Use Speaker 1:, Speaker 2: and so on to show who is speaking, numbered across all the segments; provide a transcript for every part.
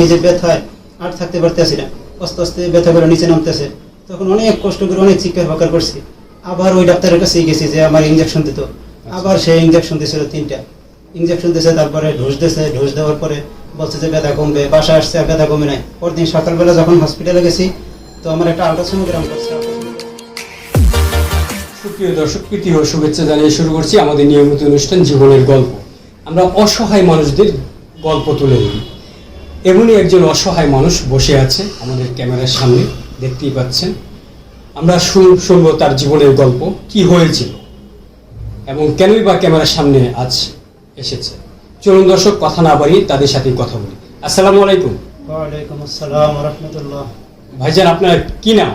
Speaker 1: এই যে ব্যথায় আর থাকতে পারতেছি না আস্তে আস্তে ব্যথা করে নিচে নামতেছে। তখন অনেক কষ্ট করে অনেক চিৎকার ফাকার করছি। আবার ওই ডাক্তারের কাছে গেছি যে আমার ইঞ্জেকশন দিত। আবার সেই ইঞ্জেকশন দিয়েছিল তিনটা। ইঞ্জেকশন দিয়েছে তারপরে ঢোস দিয়েছে ঢোস দেওয়ার পরে বলছে যে ব্যথা কমবে বাসা আসছে আর ব্যথা কমে নাই। পরদিন সকালবেলা যখন হসপিটালে গেছি তো আমার একটা আলট্রাসোনোগ্রাম করছে।
Speaker 2: সুপ্রিয় দর্শক প্রীতি ও শুভেচ্ছা জানিয়ে শুরু করছি আমাদের নিয়মিত অনুষ্ঠান জীবনের গল্প। আমরা অসহায় মানুষদের গল্প তুলে ধরি। এমনই একজন অসহায় মানুষ বসে আছে আমাদের ক্যামেরার সামনে দেখতেই পাচ্ছেন। আমরা শুন- শুনব তার জীবনের গল্প কি হয়েছিল এবং কেনই বা ক্যামেরার সামনে আজ এসেছে। চলুন দর্শক কথা না বাড়িয়ে তাদের সাথেই কথা বলি। আসসালামু আলাইকুম।
Speaker 1: ওয়ালাইকুম আসসালাম রহমতুল্লাহ
Speaker 2: ভাইজান আপনার কি নাম?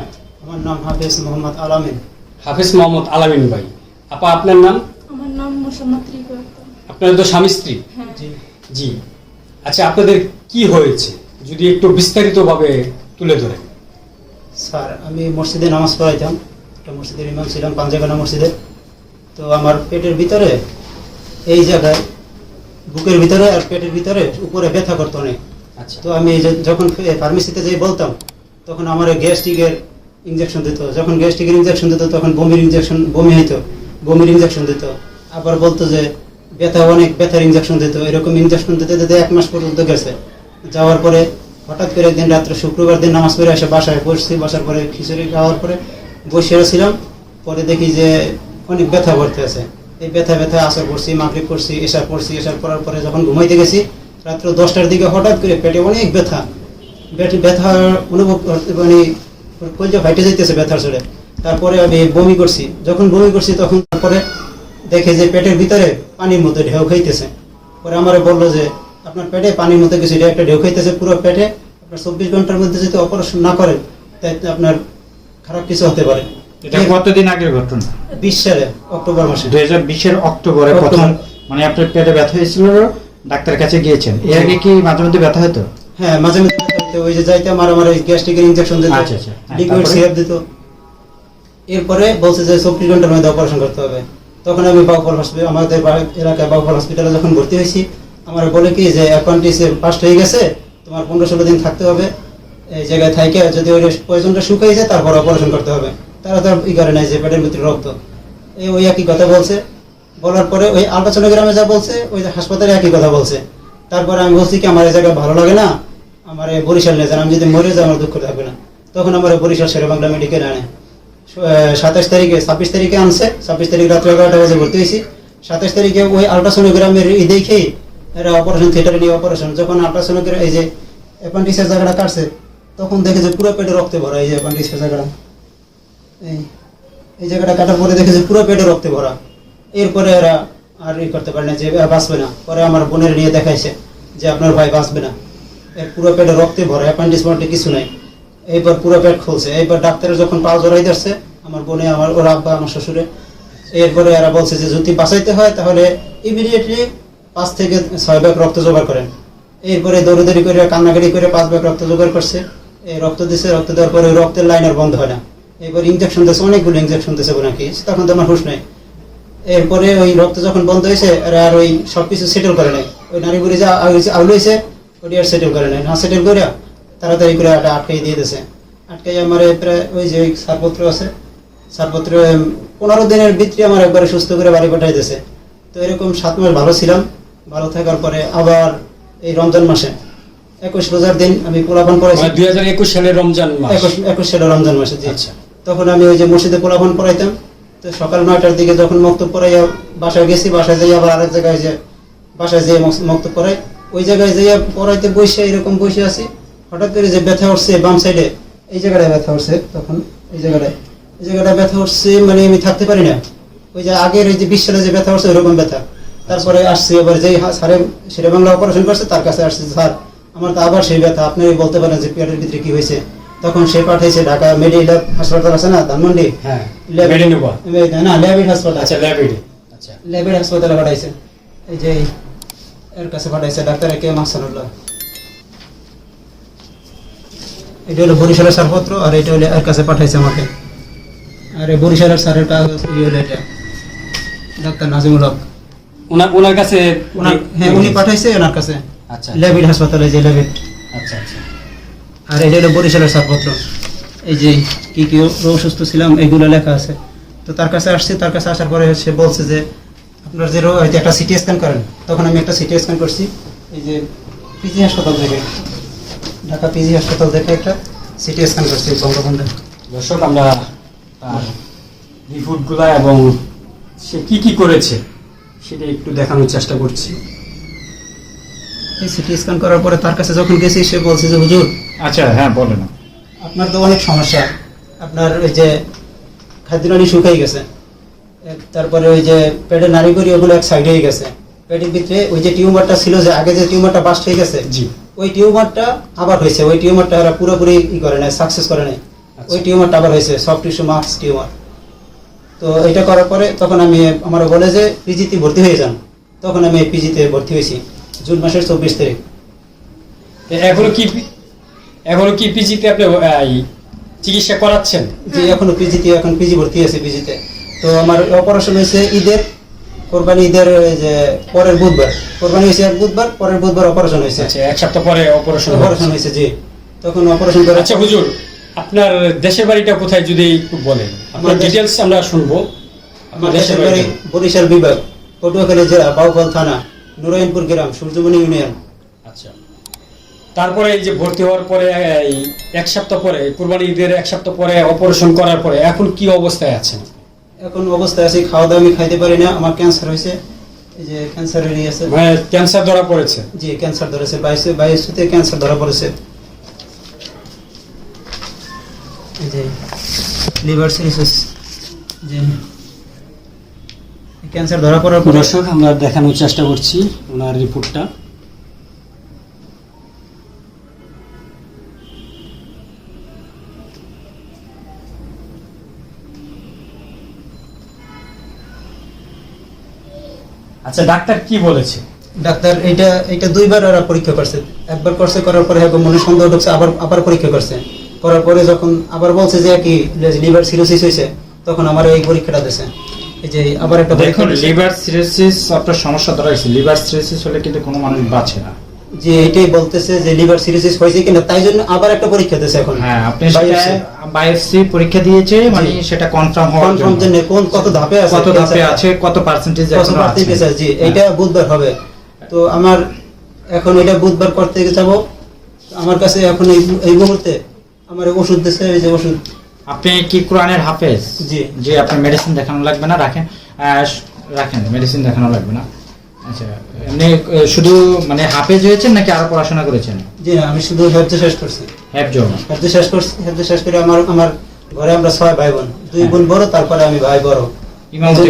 Speaker 1: আমার নাম হাফেজ মোহাম্মদ আলামিন।
Speaker 2: হাফেজ মোহাম্মদ আলামিন ভাই। আপা আপনার নাম?
Speaker 3: আমার নাম মোসাম্মদ
Speaker 2: আপনার তো স্বামী স্ত্রী?
Speaker 3: হ্যাঁ
Speaker 1: জি।
Speaker 2: জি। আচ্ছা আপনাদের কি হয়েছে? যদি একটু বিস্তারিতভাবে তুলে ধরেন।
Speaker 1: স্যার আমি মসজিদে নামাজ পড়াইতাম। একটা মসজিদের ইমাম ছিলাম পাঞ্জাগানা মসজিদে। তো আমার পেটের ভিতরে এই জায়গায় বুকের ভিতরে আর পেটের ভিতরে উপরে ব্যথা করতো অনেক।
Speaker 2: আচ্ছা।
Speaker 1: তো আমি যখন ফার্মেসিতে যেয়ে বলতাম তখন আমার গ্যাস্ট্রিকের ইঞ্জেকশন দিত। যখন গ্যাস্ট্রিকের ইঞ্জেকশন দিত তখন বমির ইঞ্জেকশন বমি হইতো বমির ইঞ্জেকশন দিত। আবার বলতো যে ব্যথা অনেক ব্যথার ইঞ্জেকশন দিত। এরকম ইঞ্জেকশন দিতে দিতে এক মাস পর্যন্ত গেছে। যাওয়ার পরে হঠাৎ করে একদিন রাত্রে শুক্রবার দিন নামাজ পড়ে এসে বাসায় বসছি। বসার পরে খিচুড়ি খাওয়ার পরে বসে ছিলাম পরে দেখি যে অনেক ব্যথা ভরতে আছে। এই ব্যথা ব্যথা আসর করছি মাগরিব করছি এসার করছি এসার করার পরে যখন ঘুমাইতে গেছি, রাত্র দশটার দিকে হঠাৎ করে পেটে অনেক ব্যথা। ব্যথা অনুভব করতে মানে কলজা ফাইটে যাইতেছে ব্যথার চড়ে তারপরে আমি বমি করছি। যখন বমি করছি তখন তারপরে দেখে যে পেটের ভিতরে পানির মতো ঢেউ খাইতেছে। পরে আমার বলল যে আপনার পেটে পানির মতো কিছু একটা ঢেউ খাইতেছে পুরো পেটে। আপনার চব্বিশ ঘণ্টার মধ্যে যদি অপারেশন না করেন তাই আপনার খারাপ কিছু হতে পারে।
Speaker 4: এটা কতদিন আগের ঘটনা?
Speaker 1: বিশ সালে অক্টোবর মাসে।
Speaker 4: দুই হাজার বিশের অক্টোবরে প্রথম মানে আপনার পেটে ব্যথা হয়েছিল ডাক্তারের কাছে গিয়েছেন। এর আগে কি মাঝে মধ্যে ব্যথা হতো?
Speaker 1: হ্যাঁ মাঝে মাঝে ব্যথা হইতো, ওই যে যাইতে আমার আমার গ্যাস্ট্রিকের ইনজেকশন দিত
Speaker 4: আচ্ছা, আচ্ছা। হ্যাঁ,
Speaker 1: লিকুইড সিরাপ দিত। এরপরে বলছে যে চব্বিশ ঘণ্টার মধ্যে অপারেশন করতে হবে। তখন আমি বাউফল হসপিটাল আমাদের এলাকায় বাউফল হসপিটালে যখন ভর্তি হয়েছি আমার বলে কি যে অ্যাকাউন্টিস পাস্ট হয়ে গেছে, তোমার পনেরো ষোলো দিন থাকতে হবে। এই জায়গায় থাইকে যদি ওই পয়জনটা শুকাই যায়, তারপর অপারেশন করতে হবে। তারা তো ই করে নাই যে পেটের ভিতরে রক্ত। এই ওই একই কথা বলছে। বলার পরে ওই আলট্রাসোনোগ্রামে যা বলছে, ওই হাসপাতালে একই কথা বলছে। তারপরে আমি বলছি কি, আমার এই জায়গায় ভালো লাগে না। আমার এই বরিশাল নিয়ে যান, আমি যদি মরে যাই, আমার দুঃখ থাকবে না। তখন আমার বরিশাল, শেরে বাংলা মেডিকেল আনে। সাতাশ তারিখে, ছাব্বিশ তারিখে আনছে। ছাব্বিশ তারিখ রাত্রে এগারোটা বাজে ভর্তি হয়েছি। সাতাশ তারিখে ওই আলট্রাসোনোগ্রামের ই দেখেই এরা অপারেশন থিয়েটারে নিয়ে অপারেশন যখন আলট্রাসোনোগ্রাম এই যে অ্যাপান্ডিক্সের জায়গাটা কাটছে, তখন দেখে যে পুরো পেটে রক্তে ভরা এই যে অ্যাপান্ডিক্সের জায়গাটা। এই এই জায়গাটা কাটার পরে দেখে যে পুরো পেটে রক্তে ভরা। এরপরে এরা আর ই করতে পারে না যে বাঁচবে না। পরে আমার বোনের নিয়ে দেখাইছে যে আপনার ভাই বাঁচবে না। এর পুরো পেটে রক্তে ভরা অ্যাপেন্ডিক্স মধ্যে কিছু নাই। এইবার পুরো পেট খুলছে। এইবার ডাক্তারের যখন পা জড়াই ধরছে, আমার বোনে, আমার ওর আব্বা, আমার শ্বশুরে, এরপরে এরা বলছে যে যদি বাঁচাইতে হয় তাহলে ইমিডিয়েটলি পাঁচ থেকে ছয় ব্যাগ রক্ত জোগাড় করেন এরপরে দৌড়াদৌড়ি করে, কান্নাকাটি করে পাঁচ ব্যাগ রক্ত জোগাড় করছে। এই রক্ত দিছে, রক্ত দেওয়ার পরে রক্তের লাইন আর বন্ধ হয় না। এবার ইঞ্জেকশন দিয়েছে অনেকগুলো ইঞ্জেকশন দিয়েছে নাকি তখন তো আমার হুশ নাই। এরপরে ওই রক্ত যখন বন্ধ হয়েছে আর ওই সব কিছু সেটেল করে নাই। ওই নারী বুড়ি যা আউল হয়েছে, ওটি আর সেটেল করে নাই। না সেটেল করে, তাড়াতাড়ি করে আটকাই দিয়ে দিয়েছে আটকাই আমার প্রায় ওই যে ছাড়পত্র আছে, ছাড়পত্র পনেরো দিনের ভিতরে আমার একবারে সুস্থ করে বাড়ি পাঠাই দিয়েছে তো এরকম সাত মাস ভালো ছিলাম। ভালো থাকার পরে আবার এই রমজান মাসে। একুশ রোজার দিন আমি পোলাপান করেছি
Speaker 2: দুই হাজার একুশ সালের রমজান
Speaker 1: একুশ একুশ সালে রমজান মাসে জি।
Speaker 2: আচ্ছা।
Speaker 1: তখন আমি ওই যে মসজিদে পোলাপান পড়াইতাম তো সকাল নয়টার দিকে যখন মক্তব পড়াইয়া বাসায় গেছি বাসায় যাই আবার আরেক জায়গায় যে বাসায় যেয়ে মক- মক্তব পড়াই ওই জায়গায় যাইয়া পড়াইতে বসে এরকম বসে আছি। হঠাৎ করে যে ব্যথা উঠছে বাম সাইডে এই জায়গাটায় ব্যথা উঠছে তখন এই জায়গাটায়। এই জায়গাটায় ব্যথা উঠছে মানে আমি থাকতে পারি না। ওই যে আগের ওই যে বিশ সালে যে ব্যথা উঠছে ওইরকম ব্যথা। তারপরে আসছি এবার যেই স্যারে সেরে বাংলা অপারেশন করছে তার কাছে আসছে স্যার আমার তো আবার সেই ব্যথা। আপনি বলতে পারেন যে পেটের ভিতরে কি হয়েছে? তখন সে পাঠাইছে ঢাকা মেডিকেল হাসপাতাল আছে না ধানমন্ডি?
Speaker 2: হ্যাঁ।
Speaker 1: না ল্যাবিড হাসপাতাল।
Speaker 2: আচ্ছা ল্যাবিডে আচ্ছা।
Speaker 1: ল্যাবিড হাসপাতালে পাঠাইছে। এই যে এর কাছে পাঠাইছে ডাক্তার কে মাহসানুল্লাহ। এটা হলো বরিশালের সারপত্র আর এটা হলো এর কাছে পাঠাইছে আমাকে। আর বরিশালের স্যারের কাগজ ইয়ে হলো এটা ডাক্তার নাজিমুল হক।
Speaker 2: ওনার ওনার কাছে
Speaker 1: হ্যাঁ উনি পাঠাইছে ওনার কাছে।
Speaker 2: আচ্ছা
Speaker 1: ল্যাবিড হাসপাতালে যে ল্যাবিড
Speaker 2: আচ্ছা আচ্ছা।
Speaker 1: আর এই যে হলো বরিশালের ছাড়পত্র। এই যে কি কি অসুস্থ ছিলাম এইগুলো লেখা আছে। তো তার কাছে আসছি তার কাছে আসার পরে সে বলছে যে আপনার যে যে একটা সিটি স্ক্যান করেন। তখন আমি একটা সিটি স্ক্যান করছি। এই যে পিজি হাসপাতাল থেকে ঢাকা পিজি হাসপাতাল থেকে একটা সিটি স্ক্যান করছি বঙ্গবন্ধু।
Speaker 2: দর্শক আমরা তার রিপোর্টগুলো এবং সে কি কি করেছে সেটা একটু দেখানোর চেষ্টা করছি।
Speaker 1: এই সিটি স্ক্যান করার পরে তার কাছে যখন গেছি সে বলছে যে হুজুর
Speaker 4: আচ্ছা হ্যাঁ বলেন।
Speaker 1: আপনার তো অনেক সমস্যা। আপনার ওই যে খাদ্যনালী শুকাই গেছে। তারপরে ওই যে পেটের নাড়িগুড়ি ওগুলো এক সাইড হয়ে গেছে। পেটের ভিতরে ওই যে টিউমারটা ছিল যে আগে যে টিউমারটা বাস্ট হয়ে গেছে
Speaker 2: জি।
Speaker 1: ওই টিউমারটা আবার হয়েছে। ওই টিউমারটা ওরা পুরোপুরি ই করে নাই সাকসেস করে নাই।
Speaker 2: আচ্ছা।
Speaker 1: ওই টিউমারটা আবার হয়েছে সফট টিস্যু মার্কস টিউমার। তো এটা করার পরে তখন আমি আমার বলে যে পিজিতে ভর্তি হয়ে যান। তখন আমি পিজিতে ভর্তি হয়েছি জুন মাসের চব্বিশ তারিখ।
Speaker 2: এখনও কি এখনও কি পিজিতে আপনি চিকিৎসা করাচ্ছেন?
Speaker 1: যে এখনও পিজিতে এখন পিজি ভর্তি আছে পিজিতে তো আমার অপারেশন হয়েছে ঈদের কোরবানি ঈদের ওই যে পরের বুধবার। কোরবানি হয়েছে এক বুধবার পরের বুধবার অপারেশন হয়েছে।
Speaker 2: আচ্ছা এক সপ্তাহ পরে অপারেশন
Speaker 1: অপারেশন হয়েছে। জি। তখন অপারেশন করে
Speaker 2: আচ্ছা হুজুর আপনার দেশের বাড়িটা কোথায় যদি একটু বলেন? আপনার ডিটেলস আমরা শুনব।
Speaker 1: আমার দেশের বাড়ি বরিশাল বিভাগ পটুয়াখালী জেলা বাউফল থানা নুরাইনপুর গ্রাম সূর্যমণি ইউনিয়ন।
Speaker 2: আচ্ছা। তারপরে এই যে ভর্তি হওয়ার পরে এই এক সপ্তাহ পরে কুরবানি ঈদের এক সপ্তাহ পরে অপারেশন করার পরে এখন কি অবস্থায় আছেন?
Speaker 1: এখন অবস্থায় আছি খাওয়া দাওয়া আমি খাইতে পারি না আমার ক্যান্সার হয়েছে। এই যে ক্যান্সার ইয়ে আছে
Speaker 2: মানে ক্যান্সার ধরা পড়েছে?
Speaker 1: জি ক্যান্সার ধরেছে বাইশে বাইশে ক্যান্সার ধরা পড়েছে এই যে লিভার সিরিসিস জি ক্যান্সার ধরা পড়ার পরে
Speaker 2: দর্শক আমরা দেখানোর চেষ্টা করছি ওনার রিপোর্টটা। আচ্ছা ডাক্তার কি বলেছে?
Speaker 1: ডাক্তার এটা এটা দুইবার ওরা পরীক্ষা করছে। একবার করছে করার পরে এখন মনে সন্দেহ ঢুকছে আবার আবার পরীক্ষা করছে। করার পরে যখন আবার বলছে যে কি লিভার সিরোসিস হয়েছে তখন আমার এই পরীক্ষাটা দিয়েছে। এই যে আবার একটা পরীক্ষা
Speaker 4: দেখুন লিভার সিরোসিস আপনার সমস্যা ধরা হয়েছে। লিভার সিরোসিস হলে কিন্তু কোনো মানুষ বাঁচে না।
Speaker 1: যে এটাই বলতেছে যে লিভার সিরোসিস হয়েছে কিনা তাই জন্য আবার একটা পরীক্ষা দিয়েছে এখন।
Speaker 4: হ্যাঁ আপনি। বায়োপসি। পরীক্ষা দিয়েছে মানে সেটা কনফার্ম হওয়ার
Speaker 1: কনফার্ম
Speaker 4: জন্য।
Speaker 1: জন্য কোন কত ধাপে আছে
Speaker 4: কত ধাপে আছে কত পার্সেন্টেজ আছে
Speaker 1: কত পার্সেন্টেজ আছে। জি এইটা বুধবার হবে। তো আমার এখন এটা বুধবার করতে যাব। আমার কাছে এখন এই মুহূর্তে আমার ওষুধ দিছে এই যে ওষুধ।
Speaker 4: আপনি কি কোরআনের হাফেজ?
Speaker 1: জি।
Speaker 4: যে আপনার মেডিসিন দেখানো লাগবে না রাখেন। রাখেন মেডিসিন দেখানো লাগবে না। আচ্ছা এমনি শুধু মানে হাফেজ হয়েছেন নাকি আরও পড়াশোনা করেছেন?
Speaker 1: জি আমি শুধু হেফজ শেষ করছি।
Speaker 4: হ্যাফজ
Speaker 1: হেফজ শেষ করছি হেফজ শেষ করে আমার আমার ঘরে আমরা ছয় ভাই বোন দুই
Speaker 4: হ্যাঁ।
Speaker 1: বোন বড় তারপরে আমি ভাই বড়।
Speaker 4: ইমামতি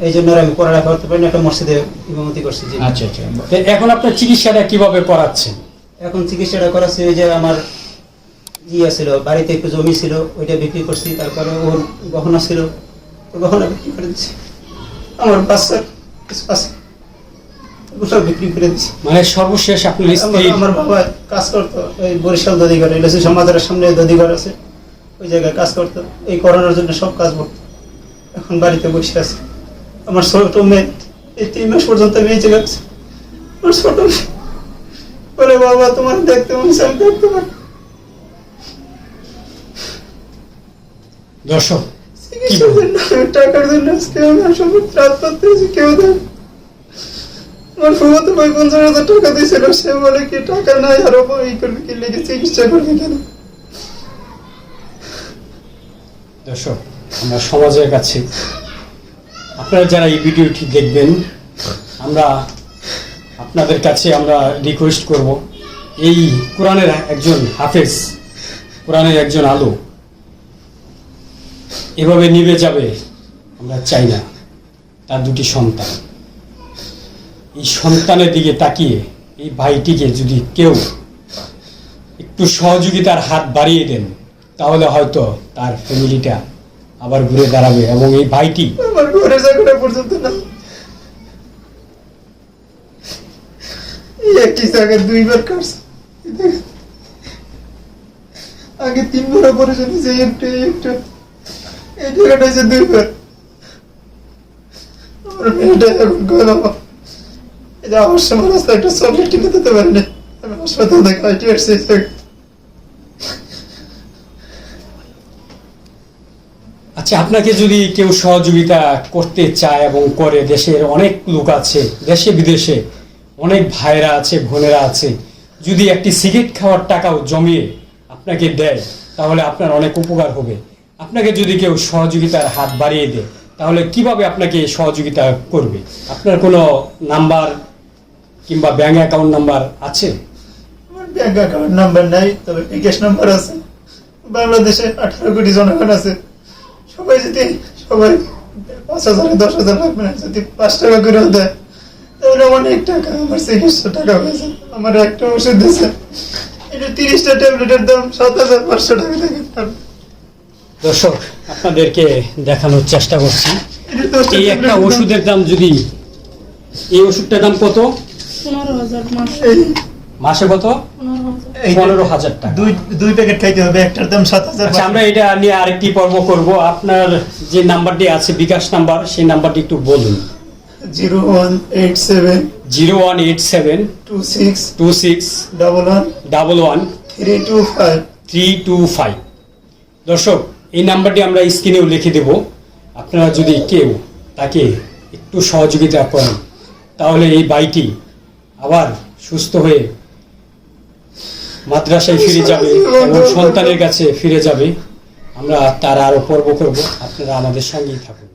Speaker 1: এই জন্য- আমি পড়ালেখা করতে পারি না একটা মসজিদে ইমামতি করছি জি।
Speaker 4: আচ্ছা আচ্ছা।
Speaker 2: এখন আপনার চিকিৎসাটা কীভাবে করাচ্ছেন?
Speaker 1: এখন চিকিৎসাটা করাচ্ছি ওই যে আমার ইয়ে ছিল বাড়িতে একটু জমি ছিল ওইটা বিক্রি করছি তারপরে ওর গহনা ছিল গহনা বিক্রি করে দিচ্ছি আমার বাচ্চার কিছু আছে ওগুলো বিক্রি করে দিচ্ছি
Speaker 2: মানে সর্বশেষ আপনার স্ত্রী
Speaker 1: আমার- বাবা কাজ করতো ওই বরিশাল দদিঘর এলএসি সমাজের সামনে দদিঘর আছে ওই জায়গায় কাজ করতো। এই করোনার জন্য সব কাজ করতো এখন বাড়িতে বসে আছে। আমার ছোট মেয়ে এই তিন মাস পর্যন্ত মেয়ে চলে গেছে আমার ছোট মেয়ে। বলে বাবা তোমার দেখতে মনে আমি দেখতে পারি
Speaker 2: দর্শক
Speaker 1: টাকার জন্য আজকে আমি আসলে রাত করতেছি কেউ আমার ভাই পঞ্চাশ হাজার টাকা দিয়েছিল সে বলে কি টাকা নাই আরও ই করবি কি লেগে চিকিৎসা করবি কেন?
Speaker 2: দর্শক আমরা সমাজের কাছে আপনারা যারা এই ভিডিওটি দেখবেন আমরা আপনাদের কাছে আমরা রিকোয়েস্ট করব এই কোরআনের একজন হাফেজ কোরআনের একজন আলো এভাবে নিভে যাবে, আমরা চাই না। তার দুটি সন্তান। এই সন্তানের দিকে তাকিয়ে এই ভাইটিকে যদি কেউ একটু সহযোগিতার হাত বাড়িয়ে দেন, তাহলে হয়তো তার ফ্যামিলিটা আবার ঘুরে দাঁড়াবে এবং এই ভাইটি
Speaker 1: দুইবার আগে তিনবার অপারেশন হয়েছে একটু একটু দুইবার আমার মেয়েটা এখন এই যে আমার সময় রাস্তায় একটা দিতে আমি হাসপাতাল থেকে
Speaker 2: আচ্ছা আপনাকে যদি কেউ সহযোগিতা করতে চায় এবং করে, দেশের অনেক লোক আছে, দেশে বিদেশে, অনেক ভাইরা আছে, বোনেরা আছে, যদি একটি সিগারেট খাওয়ার টাকাও জমিয়ে আপনাকে দেয়, তাহলে আপনার অনেক উপকার হবে। আপনাকে যদি কেউ সহযোগিতার হাত বাড়িয়ে দেয়, তাহলে কীভাবে আপনাকে সহযোগিতা করবে? আপনার কোনো নাম্বার কিংবা ব্যাঙ্ক অ্যাকাউন্ট নাম্বার আছে?
Speaker 1: ব্যাংক অ্যাকাউন্ট নাম্বার নাই, তবে বিকাশ নাম্বার আছে। বাংলাদেশে আঠারো কোটি জনগণ আছে। সবাই যদি, সবাই পাঁচ হাজার, দশ হাজার লাগবে যদি পাঁচ টাকা করে দেয়, তাহলে অনেক টাকা, আমার চিকিৎসা টাকা হয়েছে। আমার একটা ওষুধ দিয়েছে। এটা তিরিশটা ট্যাবলেটের দাম সাত হাজার পাঁচশো টাকা দেখেন
Speaker 2: দর্শক আপনাদেরকে দেখানোর চেষ্টা করছি। এই একটা ওষুধের দাম যদি এই ওষুধটার দাম কত?
Speaker 3: হাজার মাস।
Speaker 2: মাসে কত?
Speaker 3: পনেরো হাজার।
Speaker 1: এই
Speaker 2: পনেরো হাজার টাকা।
Speaker 1: দুই দুই প্যাকেট খাইতে হবে একটার দাম সাত হাজার
Speaker 2: আচ্ছা আমরা এটা নিয়ে আরেকটি পর্ব করব। আপনার যে নাম্বারটি আছে বিকাশ নাম্বার সেই নাম্বারটি একটু বলুন।
Speaker 1: Zero one eight seven
Speaker 2: zero one eight seven
Speaker 1: two six
Speaker 2: two six
Speaker 1: double one
Speaker 2: double one
Speaker 1: three two five.
Speaker 2: Three two five. দর্শক এই নাম্বারটি আমরা স্ক্রিনেও লিখে দেব। আপনারা যদি কেউ তাকে একটু সহযোগিতা করেন, তাহলে এই বাইটি আবার সুস্থ হয়ে মাদ্রাসায় ফিরে যাবে এবং সন্তানের কাছে ফিরে যাবে। আমরা তার আরও পর্ব করব। আপনারা আমাদের সঙ্গেই থাকুন।